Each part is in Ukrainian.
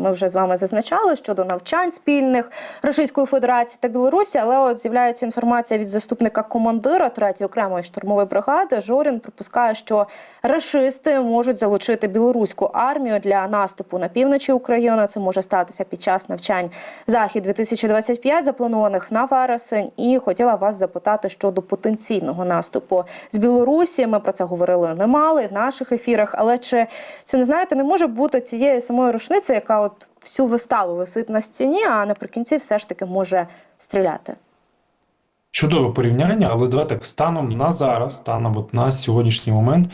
Ми вже з вами зазначали щодо навчань спільних Російської Федерації та Білорусі, але от з'являється інформація від заступника командира 3-ї окремої штурмової бригади. Жорін припускає, що рашисти можуть залучити білоруську армію для наступу на півночі України. Це може статися під час навчань захід 2025 запланованих на вересень. І хотіла вас запитати щодо потенційного наступу з Білорусі. Ми про це говорили немало і в наших ефірах. Але чи це не знаєте, не може бути цією самою рушницею, яка от всю виставу висить на стіні, а наприкінці все ж таки може стріляти? Чудове порівняння, але давайте станом на зараз, станом от на сьогоднішній момент,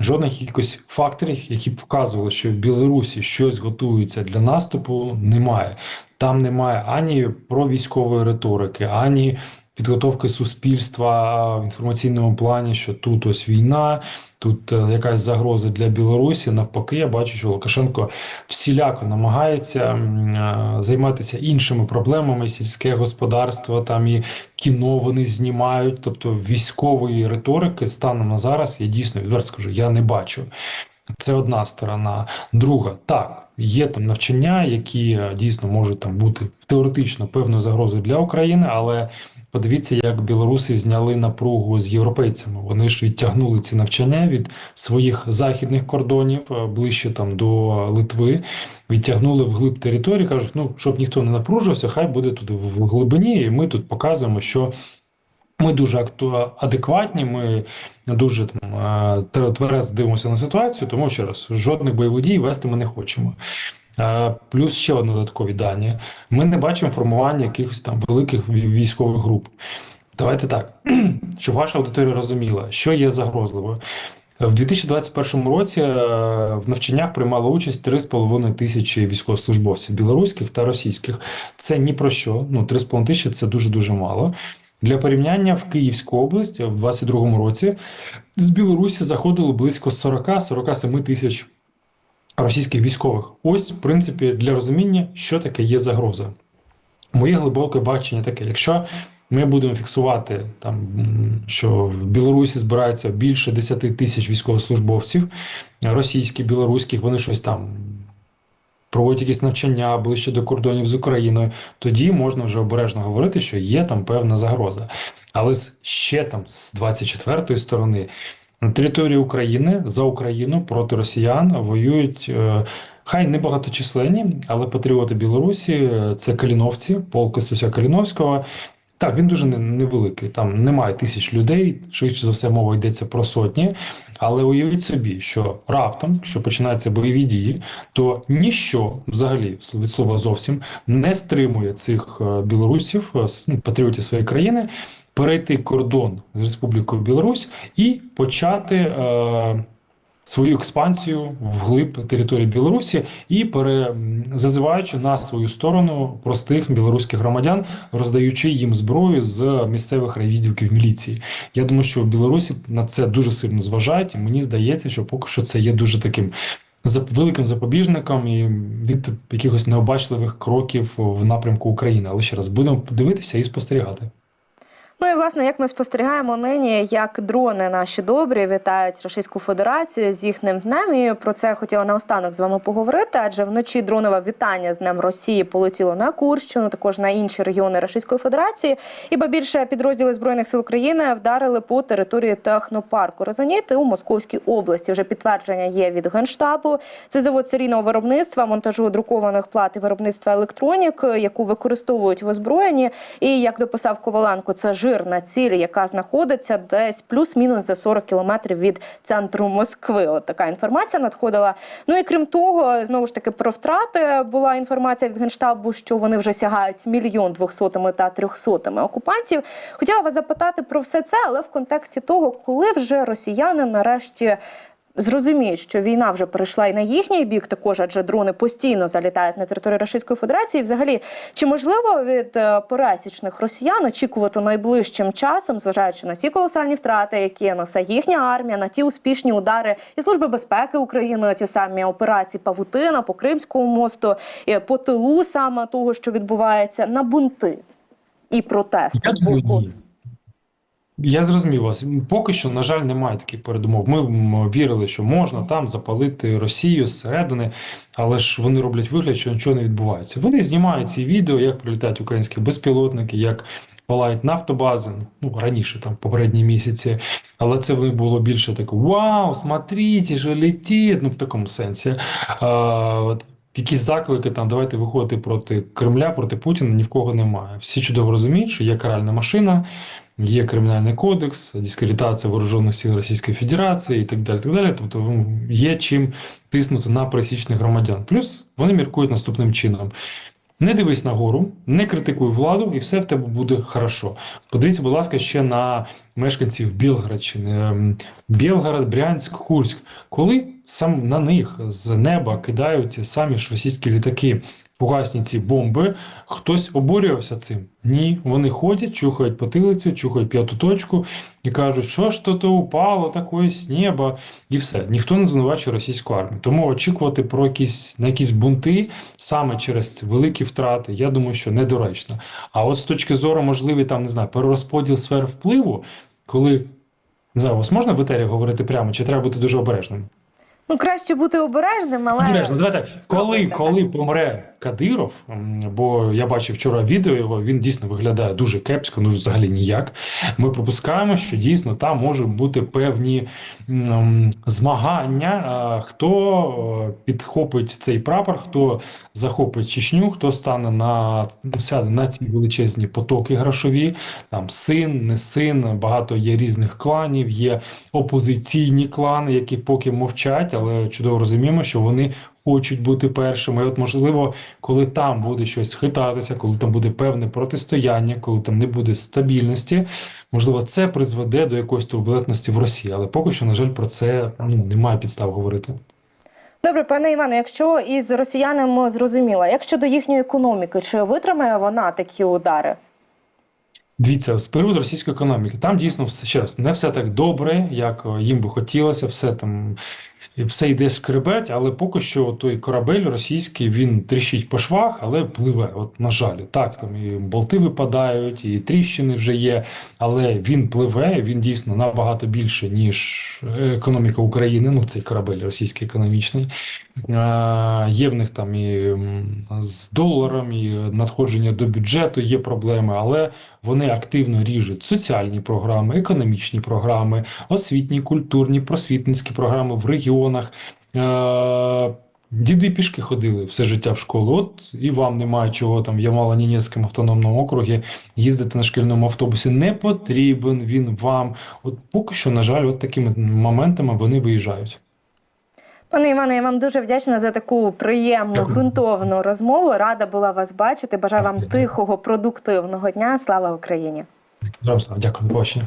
жодних якихось факторів, які б вказували, що в Білорусі щось готується для наступу, немає. Там немає ані про військової риторики, ані підготовки суспільства в інформаційному плані, що тут ось війна, тут е, якась загроза для Білорусі. Навпаки, я бачу, що Лукашенко всіляко намагається е, займатися іншими проблемами, сільське господарство, там і кіно вони знімають. Тобто військової риторики станом на зараз, я дійсно відверто скажу, я не бачу. Це одна сторона. Друга, так, є там навчання, які е, дійсно можуть там бути теоретично певною загрозою для України, але подивіться, як білоруси зняли напругу з європейцями. Вони ж відтягнули ці навчання від своїх західних кордонів е, ближче там до Литви, відтягнули вглиб території. кажуть, ну щоб ніхто не напружився, хай буде тут в глибині, і ми тут показуємо, що. Ми дуже адекватні, ми дуже там е, тверезо дивимося на ситуацію, тому ще раз жодних бойових дій вести ми не хочемо. Плюс ще одне додаткові дані. Ми не бачимо формування якихось там великих військових груп. Давайте так, щоб ваша аудиторія розуміла, що є загрозливою. В 2021 році е, в навчаннях приймало участь 3,5 тисячі військовослужбовців білоруських та російських. Це ні про що. Ну, 3,5 тисячі це дуже-дуже мало. Для порівняння в Київську область в 2022 році з Білорусі заходило близько 40-47 тисяч російських військових. Ось, в принципі, для розуміння, що таке є загроза. Моє глибоке бачення таке: якщо ми будемо фіксувати там, що в Білорусі збирається більше 10 тисяч військовослужбовців, російських, білоруських, вони щось там проводять якісь навчання ближче до кордонів з Україною, тоді можна вже обережно говорити, що є там певна загроза. Але з- ще там з 24-ї сторони на території України за Україну проти росіян воюють. е, Хай не багаточисленні, але патріоти Білорусі е, це каліновці, полк Стуся Каліновського. Так, він дуже невеликий. Там немає тисяч людей. Швидше за все, мова йдеться про сотні. Але уявіть собі, що раптом, що починаються бойові дії, то ніщо взагалі від слова зовсім не стримує цих е, білорусів, ну, патріотів своєї країни, перейти кордон з Республікою Білорусь і почати. Е, свою експансію вглиб території Білорусі і зазиваючи на свою сторону простих білоруських громадян, роздаючи їм зброю з місцевих райвідділків міліції. Я думаю, що в Білорусі на це дуже сильно зважають, і мені здається, що поки що це є дуже таким. зап- Великим запобіжником і від якихось необачливих кроків в напрямку України. Але ще раз будемо дивитися і спостерігати. Ну і власне, як ми спостерігаємо нині, як дрони наші добрі вітають Російську Федерацію з їхнім днем. І про це я хотіла наостанок з вами поговорити. Адже вночі дронове вітання з Днем Росії полетіло на Курщину, також на інші регіони Російської Федерації. І ба більше підрозділи збройних сил України вдарили по території технопарку Розаніти у Московській області. Вже підтвердження є від генштабу. Це завод серійного виробництва, монтажу друкованих плат і виробництва електронік, яку використовують в озброєнні. І як дописав Коваленко, це жирна ціль, яка знаходиться десь плюс-мінус за 40 кілометрів від центру Москви. От така інформація надходила. Ну і крім того, знову ж таки про втрати була інформація від генштабу, що вони вже сягають мільйон двохсотими та трьохсотими окупантів. Хотіла вас запитати про все це, але в контексті того, коли вже росіяни нарешті. Зрозуміють, що війна вже перейшла і на їхній бік, також адже дрони постійно залітають на територію Російської Федерації. І взагалі, чи можливо від е, пересічних росіян очікувати найближчим часом, зважаючи на ті колосальні втрати, які несе їхня армія, на ті успішні удари і служби безпеки України, ті самі операції Павутина по Кримському мосту, і по тилу саме того, що відбувається, на бунти і протести з боку. Я зрозумів вас. Поки що, на жаль, немає таких передумов. Ми вірили, що можна там запалити Росію зсередини, але ж вони роблять вигляд, що нічого не відбувається. Вони знімають ці відео, як прилітають українські безпілотники, як палають нафтобази. Ну раніше, там попередні місяці. Але це було більше таке: Вау, смотрите, що летить. Ну в такому сенсі. А, от якісь заклики там, давайте виходити проти Кремля, проти Путіна, ні в кого немає. Всі чудово розуміють, що є каральна машина, є кримінальний кодекс, дискредитація вооружених сил Російської Федерації і так далі. Так далі. Тобто є чим тиснути на пересічних громадян. Плюс вони міркують наступним чином. Не дивись нагору, не критикуй владу, і все в тебе буде хорошо. Подивіться, будь ласка, ще на мешканців Білградщини, ем, Білгород, Брянськ, Курськ. Коли сам на них з неба кидають самі ж російські літаки фугасні ці бомби, хтось обурювався цим? Ні, вони ходять, чухають потилицю, чухають п'яту точку і кажуть, що ж то то упало такое з неба, і все. Ніхто не звинувачує російську армію. Тому очікувати про якісь на якісь бунти саме через ці великі втрати, я думаю, що недоречно. А от з точки зору, можливий там не знаю, перерозподіл сфер впливу, коли не знаю, вас можна в етері говорити прямо, чи треба бути дуже обережним? Ну, краще бути обережним, але Обережно, давай так. Коли, коли помре Кадиров, бо я бачив вчора відео його, він дійсно виглядає дуже кепсько, ну взагалі ніяк. Ми припускаємо, що дійсно там можуть бути певні змагання, хто е, підхопить цей прапор, хто захопить Чечню, хто стане на сяде на ці величезні потоки грошові. Там син, не син, багато є різних кланів, є опозиційні клани, які поки мовчать, але чудово розуміємо, що вони хочуть бути першими. І от, можливо, коли там буде щось хитатися, коли там буде певне протистояння, коли там не буде стабільності, можливо, це призведе до якоїсь турбулентності в Росії. Але поки що, на жаль, про це ну, немає підстав говорити. Добре, пане Іване, якщо із росіянами зрозуміло, як щодо їхньої економіки, чи витримає вона такі удари? Дивіться, з приводу російської економіки, там дійсно все ще раз не все так добре, як е, їм би хотілося, все там все йде скребеть, але поки що той корабель російський він тріщить по швах, але пливе. От на жаль, так там і болти випадають, і тріщини вже є, але він пливе. Він дійсно набагато більше ніж економіка України. Ну цей корабель російський економічний. Е, Є в них там і з доларом, і надходження до бюджету є проблеми, але вони активно ріжуть соціальні програми, економічні програми, освітні, культурні, просвітницькі програми в регіонах. Е, Діди пішки ходили все життя в школу. От і вам немає чого там в Ямало-Ненецькому автономному округі їздити на шкільному автобусі. Не потрібен він вам. От поки що, на жаль, от такими моментами вони виїжджають. Пане Іване, я вам дуже вдячна за таку приємну, ґрунтовну розмову. Рада була вас бачити. Бажаю вам тихого, продуктивного дня. Слава Україні! Дякую, дякую, побачення.